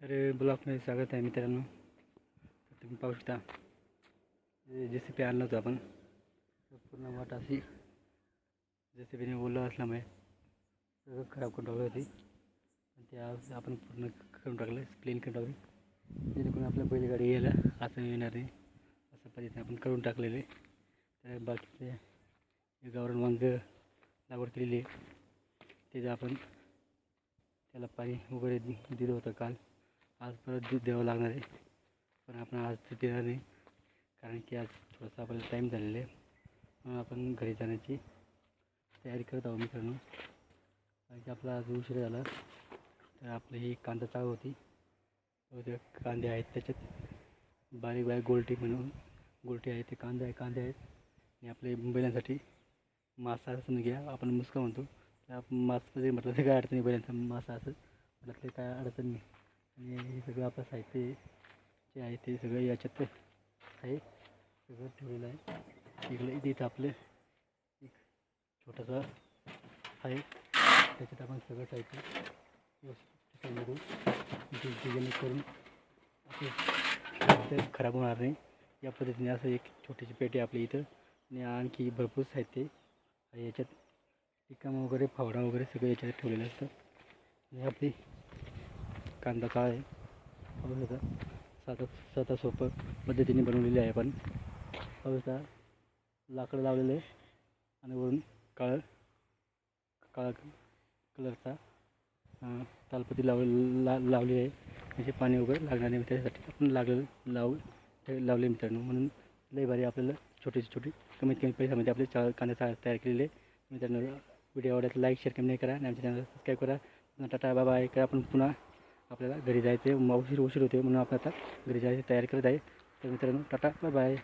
तर ब्लॉकमध्ये स्वागत आहे मित्रांनो. तर तुम्ही पाहू शकता जे सी पी आणलं होतं आपण. पूर्ण वाट अशी जे सी पीने ओलं असल्यामुळे सगळं खराब करून टाकली होती पण ते आज आपण पूर्ण करून टाकलं प्लेन करून टाकली जेणेकरून आपल्या बैलगाडी यायला असं येणार नाही. असं पद्धतीने आपण करून टाकलेले. तर बाकीचे गावरण वांग लागवड केलेली आहे त्याचं आपण त्याला पाणी वगैरे दिलं होतं काल. आज परत दूध द्यावं लागणार आहे. पण आपण आज दूध देणार नाही. कारण की आज थोडासा आपल्याला टाईम झालेला आहे. म्हणून आपण घरी जाण्याची तयारी करत आहोत मित्रांनो. कारण की आपला आज उशीर झाला. तर आपली ही कांदा चाळ होती. त्या कांदे आहेत त्याच्यात. बारीक बारीक गोलटी म्हणून गोलटी आहे ते कांदे आहे कांदे आहेत. आणि आपले बैलांसाठी मासा असं घ्या. आपण मुसका म्हणतो. त्या मासमध्ये म्हटलं तर काय अडचण नाही बैलांचा. मासा असं म्हटलं ते काय अडचण नाही. आणि हे सगळं आपलं साहित्य जे आहे ते सगळं याच्यात आहे. सगळं ठेवलेलं आहे. इकडे इथे इथं आपलं एक छोटासा आहे. त्याच्यात आपण सगळं साहित्य व्यवस्थित करून आपलं खराब होणार नाही. या पद्धतीने असं एक छोटीशी पेटी आपल्या इथं. आणि आणखी भरपूर साहित्य याच्यात. टिकाम वगैरे फावडा वगैरे सगळं याच्यात ठेवलेलं असतं. आणि आपली कांदा काळ आहे. पाहू शकता साधा साधा सोपं पद्धतीने बनवलेली आहे पण पाहू शकता लाकडं लावलेलं आहे. आणि वरून काळ काळा कलरचा तालपती लाव ला लावली आहे. म्हणजे पाणी वगैरे लागणार नाही त्यासाठी आपण लागलेलं लावू लावले मित्रांनो. म्हणून लई भारी आपल्याला छोटीशी छोटी कमीत कमी पैशामध्ये आपले चा कांदा चा तयार केलेले आहे. मित्रांनो व्हिडिओ आवडला लाईक शेअर कमी नाही करा. आणि आमच्या चॅनल सबस्क्राईब करा. टाटा बाबा आहे का आपण पुन्हा. आपल्याला घरी जायचं आहे. उशीर उशीर होते म्हणून आपण आता घरी जायची तयारी करत आहे. तर मित्रांनो टाटा बाय बाय